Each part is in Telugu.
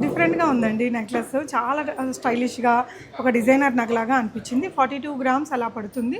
డిఫరెంట్గా ఉందండి నెక్లెస్. చాలా స్టైలిష్గా ఒక డిజైనర్ నగలాగా అనిపించింది. ఫార్టీ టూ గ్రామ్స్ అలా పడుతుంది.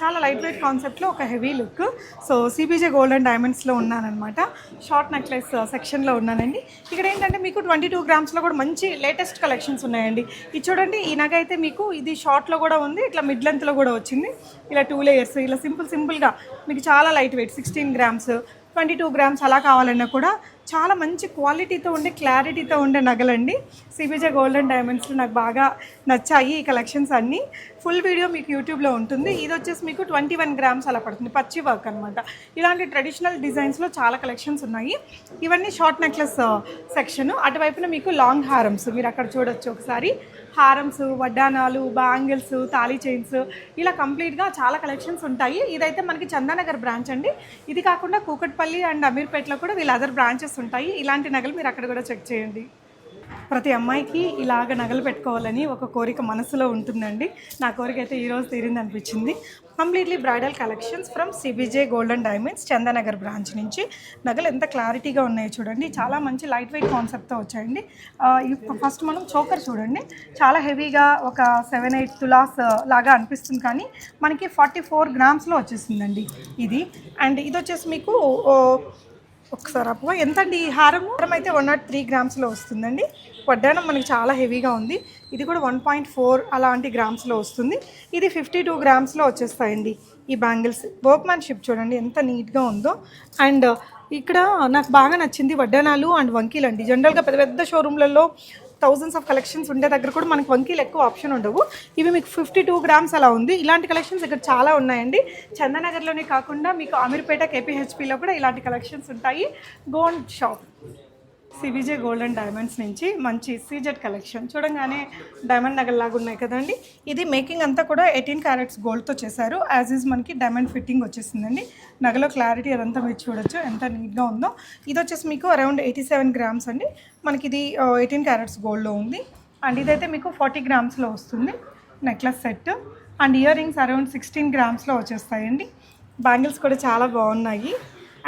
చాలా లైట్ వెయిట్ కాన్సెప్ట్లో ఒక heavy look. So CBJ gold and డైమండ్స్లో ఉన్నానన్నమాట. షార్ట్ నెక్లెస్ సెక్షన్లో ఉన్నానండి. ఇక్కడ ఏంటంటే మీకు ట్వంటీ టూ గ్రామ్స్లో కూడా మంచి లేటెస్ట్ కలెక్షన్స్ ఉన్నాయండి. ఇది చూడండి ఈ నగ అయితే మీకు ఇది షార్ట్లో కూడా ఉంది ఇట్లా మిడ్ లెంత్లో కూడా వచ్చింది. ఇలా టూ లేయర్స్ ఇలా సింపుల్ సింపుల్గా మీకు చాలా light weight sixteen grams twenty two grams అలా కావాలన్నా కూడా చాలా మంచి క్వాలిటీతో ఉండే క్లారిటీతో ఉండే నగలండి. సిబిజే గోల్డ్ అండ్ నాకు బాగా నచ్చాయి ఈ కలెక్షన్స్ అన్నీ. ఫుల్ వీడియో మీకు యూట్యూబ్లో ఉంటుంది. ఇది వచ్చేసి మీకు ట్వంటీ వన్ గ్రామ్స్ అలా పడుతుంది. పచ్చి వర్క్ అనమాట ఇలాంటి ట్రెడిషనల్ డిజైన్స్లో చాలా కలెక్షన్స్ ఉన్నాయి. ఇవన్నీ షార్ట్ నెక్లెస్ సెక్షన్. అటువైపున మీకు లాంగ్ హారమ్స్. మీరు అక్కడ చూడొచ్చు ఒకసారి. హారమ్స్ వడ్డానాలు బ్యాంగిల్స్ తాళీ చైన్స్. ఇలా కంప్లీట్గా చాలా కలెక్షన్స్ ఉంటాయి. ఇదైతే మనకి చందానగర్ బ్రాంచ్ అండి. ఇది కాకుండా కూకట్పల్లి అండ్ అమీర్పేటలో కూడా వీళ్ళ అదర్ బ్రాంచెస్ ఉంటాయి. ఇలాంటి నగలు మీరు అక్కడ కూడా చెక్ చేయండి. ప్రతి అమ్మాయికి ఇలాగ నగలు పెట్టుకోవాలని ఒక కోరిక మనసులో ఉంటుందండి. నా కోరిక అయితే ఈరోజు తీరింది అనిపించింది completely bridal collections from CBJ golden diamonds Chandanagar branch నుంచి. నగలు ఎంత క్లారిటీగా ఉన్నాయో చూడండి. చాలా మంచి లైట్ వెయిట్ కాన్సెప్ట్తో వచ్చాయండి. ఫస్ట్ మనం చోకర్ చూడండి. చాలా హెవీగా ఒక సెవెన్ ఎయిట్ తులాస్ లాగా అనిపిస్తుంది కానీ మనకి ఫార్టీ ఫోర్ గ్రామ్స్లో వచ్చేసిందండి ఇది. అండ్ ఇది వచ్చేసి మీకు ఒకసారి అప్పు ఎంత అండి ఈ హారం హారం అయితే వన్ నాట్ త్రీ గ్రామ్స్లో వస్తుందండి. వడ్డానం మనకి చాలా హెవీగా ఉంది. ఇది కూడా వన్ పాయింట్ ఫోర్ అలాంటి గ్రామ్స్లో వస్తుంది. ఇది ఫిఫ్టీ టూ గ్రామ్స్లో వచ్చేస్తాయండి ఈ బ్యాంగిల్స్ వర్క్మ్యాన్షిప్ చూడండి ఎంత నీట్గా ఉందో. అండ్ ఇక్కడ నాకు బాగా నచ్చింది వడ్డానాలు అండ్ వంకీలు అండి జనరల్గా పెద్ద పెద్ద షోరూమ్లలో థౌజండ్స్ ఆఫ్ కలెక్షన్స్ ఉండే దగ్గర కూడా మనకి వంకీలు ఎక్కువ ఆప్షన్ ఉండవు. ఇవి మీకు ఫిఫ్టీ టూ గ్రామ్స్ అలా ఉంది. ఇలాంటి కలెక్షన్స్ ఇక్కడ చాలా ఉన్నాయండి. చందనగర్లోనే కాకుండా మీకు అమీర్పేట కేపీహెచ్పిలో కూడా ఇలాంటి కలెక్షన్స్ ఉంటాయి. Gold shop. CBJ gold and diamonds నుంచి మంచి సీజెడ్ కలెక్షన్ చూడంగానే డైమండ్ నగల్ లాగా ఉన్నాయి కదండి. ఇది మేకింగ్ అంతా కూడా ఎయిటీన్ క్యారెట్స్ గోల్డ్తో చేశారు. యాజ్ ఈజ్ మనకి డైమండ్ ఫిట్టింగ్ వచ్చేసిందండి. నగలో క్లారిటీ అదంతా మీరు చూడొచ్చు ఎంత నీట్గా ఉందో. ఇది వచ్చేసి మీకు అరౌండ్ ఎయిటీ సెవెన్ గ్రామ్స్ అండి. మనకి ఇది ఎయిటీన్ క్యారెట్స్ గోల్డ్లో ఉంది. అండ్ ఇదైతే మీకు ఫార్టీ గ్రామ్స్లో వస్తుంది. Necklace set and ear rings around sixteen గ్రామ్స్లో వచ్చేస్తాయండి. బ్యాంగిల్స్ కూడా చాలా బాగున్నాయి.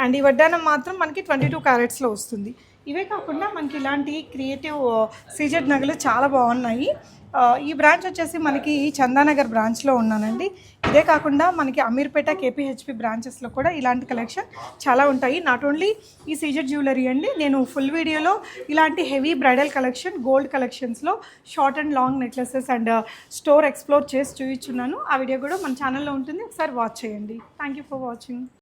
అండ్ ఈ వడ్డానం మాత్రం మనకి ట్వంటీ టూ క్యారెట్స్లో వస్తుంది. ఇవే కాకుండా మనకి ఇలాంటి క్రియేటివ్ సీజెడ్ నగలు చాలా బాగున్నాయి. ఈ బ్రాంచ్ వచ్చేసి మనకి చందానగర్ బ్రాంచ్లో ఉన్నానండి. ఇదే కాకుండా మనకి అమీర్పేట కేపీహెచ్పి బ్రాంచెస్లో కూడా ఇలాంటి కలెక్షన్ చాలా ఉంటాయి. నాట్ ఓన్లీ ఈ సీజెడ్ జ్యువెలరీ అండి నేను ఫుల్ వీడియోలో ఇలాంటి హెవీ బ్రైడల్ కలెక్షన్ గోల్డ్ కలెక్షన్స్లో short and long necklaces and store explore చేసి చూపించున్నాను. ఆ వీడియో కూడా మన ఛానల్లో ఉంటుంది. ఒకసారి వాచ్ చేయండి. Thank you for watching